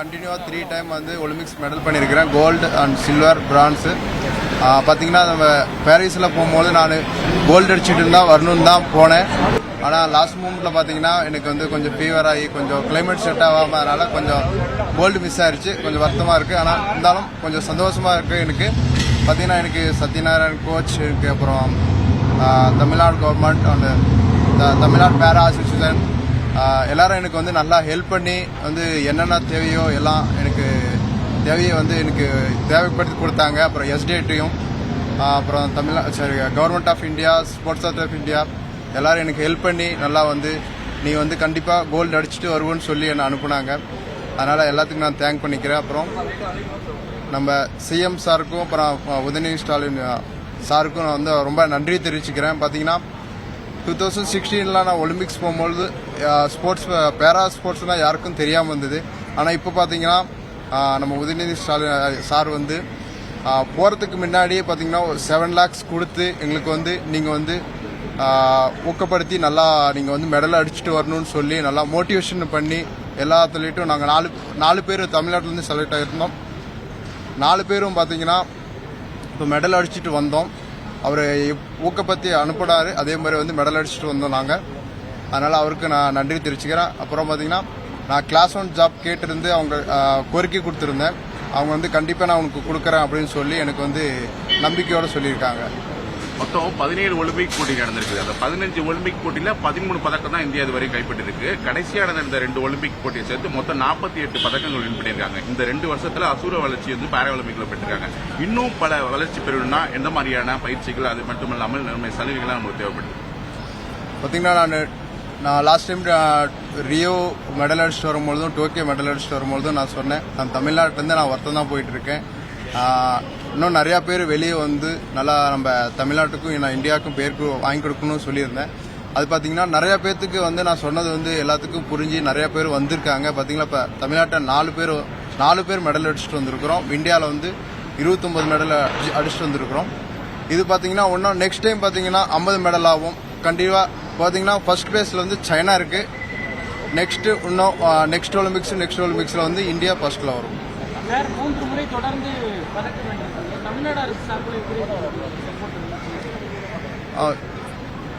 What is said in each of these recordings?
கண்டினியூவாக three time வந்து Olympics medal பண்ணியிருக்கிறேன். கோல்டு அண்ட் சில்வர் பிரான்ஸு பார்த்தீங்கன்னா நம்ம பாரிஸில் போகும்போது நான் கோல்டு அடிச்சுட்டு இருந்தால் வரணும்னு தான் போனேன். ஆனால் லாஸ்ட் மூமெண்ட்டில் பார்த்தீங்கன்னா எனக்கு வந்து கொஞ்சம் ஃபீவர் ஆகி கொஞ்சம் கிளைமேட் செட் ஆகாமல் கொஞ்சம் கோல்டு மிஸ் ஆயிடுச்சு கொஞ்சம் வருத்தமாக இருக்குது ஆனால் இருந்தாலும் கொஞ்சம் சந்தோஷமாக இருக்குது எனக்கு. பார்த்தீங்கன்னா எனக்கு சத்யநாராயண் கோச் இருக்குது அப்புறம் தமிழ்நாடு கவர்மெண்ட் அண்ட் தமிழ்நாடு பேரா அசோசியேஷன் எல்லாரும் எனக்கு வந்து நல்லா ஹெல்ப் பண்ணி வந்து என்னென்ன தேவையோ எல்லாம் எனக்கு தேவையை வந்து எனக்கு தேவைப்படுத்தி கொடுத்தாங்க. அப்புறம் எஸ்டேட்டையும் அப்புறம் தமிழ்நா சரி government of India sports authority of India எல்லோரும் எனக்கு ஹெல்ப் பண்ணி நல்லா வந்து நீ வந்து கண்டிப்பாக கோல்டு அடிச்சுட்டு வருவோன்னு சொல்லி என்னை அனுப்புனாங்க. அதனால் எல்லாத்துக்கும் நான் தேங்க் பண்ணிக்கிறேன். அப்புறம் நம்ம சிஎம் சாருக்கும் அப்புறம் உதயநிதி ஸ்டாலின் சாருக்கும் நான் வந்து ரொம்ப நன்றி தெரிவிச்சுக்கிறேன். பார்த்தீங்கன்னா டூ தௌசண்ட் சிக்ஸ்டீனில் நான் ஒலிம்பிக்ஸ் போகும்பொழுது ஸ்போர்ட்ஸ் பேரா ஸ்போர்ட்ஸ்னால் யாருக்கும் தெரியாமல் வந்தது. ஆனால் இப்போ பார்த்தீங்கன்னா நம்ம உதயநிதி ஸ்டாலின் சார் வந்து போகிறதுக்கு முன்னாடியே பார்த்தீங்கன்னா ஒரு செவன் லேக்ஸ் கொடுத்து எங்களுக்கு வந்து நீங்கள் வந்து ஊக்கப்படுத்தி நல்லா நீங்கள் வந்து மெடல் அடிச்சுட்டு வரணும்னு சொல்லி நல்லா மோட்டிவேஷன் பண்ணி எல்லா அத்லீட்டும் நாங்கள் நாலு நாலு பேர் தமிழ்நாட்டிலேருந்து செலக்ட் ஆகிருந்தோம் நாலு பேரும் பார்த்தீங்கன்னா இப்போ மெடல் அடிச்சுட்டு வந்தோம். அவர் ஊக்கப்படுத்தி அனுப்புனாரு. அதே மாதிரி வந்து மெடல் அடிச்சுட்டு வந்தோம் நாங்கள் அதனால் அவருக்கு நான் நன்றி தெரிவிச்சுக்கிறேன். அப்புறம் பார்த்தீங்கன்னா நான் கிளாஸ் ஒன் ஜாப் கேட்டிருந்து அவங்க கோரிக்கை கொடுத்துருந்தேன். அவங்க வந்து கண்டிப்பாக நான் உனக்கு கொடுக்குறேன் அப்படின்னு சொல்லி எனக்கு வந்து நம்பிக்கையோடு சொல்லியிருக்காங்க. மொத்தம் பதினேழு ஒலிம்பிக் போட்டி நடந்திருக்கு அந்த பதினஞ்சு ஒலிம்பிக் போட்டியில பதிமூணு பதக்கம் தான் இந்தியா இதுவரை கைப்பற்றிருக்கு. கடைசியாக நடந்த ரெண்டு ஒலிம்பிக் போட்டியை சேர்த்து மொத்தம் நாற்பத்தி எட்டு பதக்கங்கள் வின் பண்ணியிருக்காங்க. இந்த ரெண்டு வருஷத்துல அசூர வளர்ச்சி வந்து பேரா ஒலிம்பிக்ல பெற்றிருக்காங்க. இன்னும் பல வளர்ச்சி பெறணும்னா எந்த மாதிரியான பயிற்சிகள் அது மட்டும் இல்லாமல் நம்ம சலுகைகள் நமக்கு தேவைப்படுது. பார்த்தீங்கன்னா நான் நான் லாஸ்ட் டைம் ரியோ மெடல் அடிச்சுட்டு வரும்பொழுதும் டோக்கியோ மெடல் அடிச்சுட்டு வரும்பொழுதும் நான் சொன்னேன். நான் தமிழ்நாட்டிலேருந்து நான் ஒருத்தன் தான் போயிட்டு இருக்கேன். இன்னும் நிறையா பேர் வெளியே வந்து நல்லா நம்ம தமிழ்நாட்டுக்கும் நான் இந்தியாவுக்கும் பேருக்கு வாங்கி கொடுக்கணும்னு சொல்லியிருந்தேன். அது பார்த்தீங்கன்னா நிறைய பேர்த்துக்கு வந்து நான் சொன்னது வந்து எல்லாத்துக்கும் புரிஞ்சு நிறைய பேர் வந்திருக்காங்க. பார்த்தீங்களா இப்போ தமிழ்நாட்டை நாலு பேர் நாலு பேர் மெடல் அடிச்சுட்டு வந்திருக்கிறோம். இந்தியாவில் வந்து இருபத்தொம்பது மெடல் அடிச்சு அடிச்சுட்டு வந்திருக்கிறோம். இது பார்த்தீங்கன்னா ஒன்றும் நெக்ஸ்ட் டைம் பார்த்தீங்கன்னா ஐம்பது மெடல் ஆகும். கண்டிப்பாக பார்த்தீங்கன்னா ஃபர்ஸ்ட் பிளேஸில் வந்து சைனா இருக்குது நெக்ஸ்ட்டு இன்னும் நெக்ஸ்ட் ஒலிம்பிக்ஸ் நெக்ஸ்ட் ஒலிம்பிக்ஸில் வந்து இந்தியா ஃபர்ஸ்ட்டில் வரும். சார் மூன்று முறை தொடர்ந்து பதக்க வேண்டும் தமிழ்நாடு அரசு சார்பில் எப்படி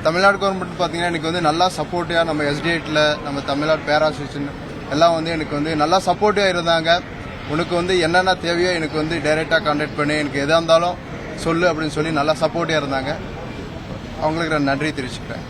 தமிழ்நாடு கவர்மெண்ட் பார்த்தீங்கன்னா எனக்கு வந்து நல்லா சப்போர்ட்டியாக நம்ம எஸ்டிஏட்டில் நம்ம தமிழ்நாடு பேராசோசியேஷன் எல்லாம் வந்து எனக்கு வந்து நல்லா சப்போர்ட்டிவாக இருந்தாங்க. உனக்கு வந்து என்னென்ன தேவையோ எனக்கு வந்து டைரெக்டாக கான்டாக்ட் பண்ணி. எனக்கு எதாக இருந்தாலும் சொல்லு அப்படின்னு சொல்லி நல்லா சப்போர்ட்டிவாக இருந்தாங்க. அவங்களுக்கு நான் நன்றி தெரிவிச்சுக்கிறேன்.